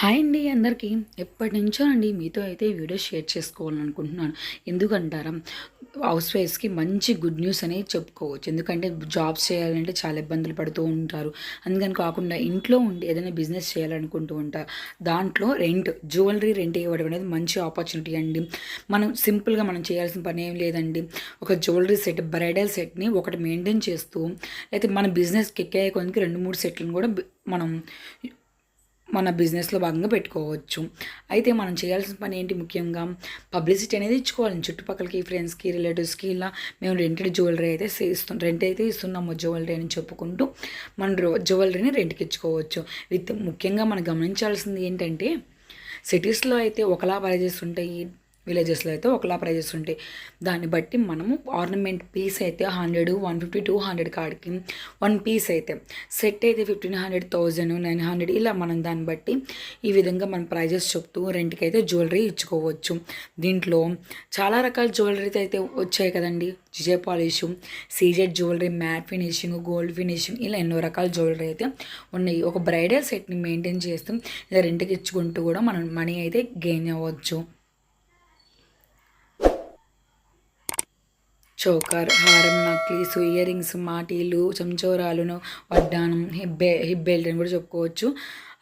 Hi అండి అందరికీ. ఎప్పటి నుంచో అండి మీతో అయితే వీడియో షేర్ చేసుకోవాలనుకుంటున్నాను. ఎందుకంటారా? హౌస్ వైఫ్స్కి మంచి గుడ్ న్యూస్ అనేది చెప్పుకోవచ్చు. ఎందుకంటే జాబ్స్ చేయాలంటే చాలా ఇబ్బందులు పడుతూ ఉంటారు. అందుకని కాకుండా ఇంట్లో ఉండి ఏదైనా బిజినెస్ చేయాలనుకుంటూ ఉంటారు దాంట్లో రెంట్ జ్యువెలరీ రెంట్ ఇవ్వడం అనేది మంచి ఆపర్చునిటీ అండి. మనం సింపుల్గా మనం చేయాల్సిన పని ఏం లేదండి. ఒక జ్యువెలరీ సెట్ బ్రైడల్ సెట్ని ఒకటి మెయింటైన్ చేస్తూ అయితే మన బిజినెస్కి ఎక్కే కొనికి రెండు మూడు సెట్లను కూడా మనం మన బిజినెస్లో భాగంగా పెట్టుకోవచ్చు. అయితే మనం చేయాల్సిన పని ఏంటి ముఖ్యంగా? పబ్లిసిటీ అనేది ఇచ్చుకోవాలి. చుట్టుపక్కలకి ఫ్రెండ్స్కి రిలేటివ్స్కి ఇలా మేము రెంటెడ్ జ్యువెలరీ అయితే ఇస్తాం. రెంట్ అయితే ఇస్తున్నాము జ్యువెలరీ అని చెప్పుకుంటూ మన రో- జ్యువెలరీని రెంట్కి ఇచ్చుకోవచ్చు. విత్ ముఖ్యంగా మనం గమనించాల్సింది ఏంటంటే సిటీస్లో అయితే ఒకలా ప్రైజెస్ ఉంటాయి. విలేజెస్లో అయితే ఒకలా ప్రైజెస్ ఉంటాయి. దాన్ని బట్టి మనము ఆర్నమెంట్ పీస్ అయితే hundred one fifty two hundred కాడికి వన్ పీస్ అయితే. సెట్ అయితే fifteen hundred thousand nine hundred ఇలా మనం దాన్ని బట్టి ఈ విధంగా మనం ప్రైజెస్ చెప్తూ రెంట్కి అయితే జ్యువెలరీ ఇచ్చుకోవచ్చు. దీంట్లో చాలా రకాల జ్యువెలరీ అయితే వచ్చాయి కదండి. GJ polish CZ jewellery matte finishing gold finishing ఇలా ఎన్నో రకాల జ్యువెలరీ అయితే ఉన్నాయి. ఒక బ్రైడల్ సెట్ని మెయింటైన్ చేస్తూ ఇలా రెంట్కి ఇచ్చుకుంటూ కూడా మనం మనీ అయితే గెయిన్ అవ్వచ్చు. చోకర్ హారం నక్లీస్ ఇయర్ రింగ్స్ మాటీలు చెంచోరాలను వడ్డానం హిబ్బే బె బెల్ట్ అని కూడా చెప్పుకోవచ్చు.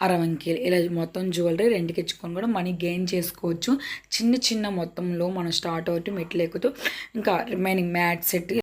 అరవంకీలు ఇలా మొత్తం జ్యువెలరీ రెంట్కి ఇచ్చుకొని కూడా మనీ గెయిన్ చేసుకోవచ్చు. చిన్న చిన్న మొత్తంలో మనం స్టార్ట్ అవుతూ మెట్లు ఎక్కుతూ ఇంకా రిమైనింగ్ మ్యాట్ సెట్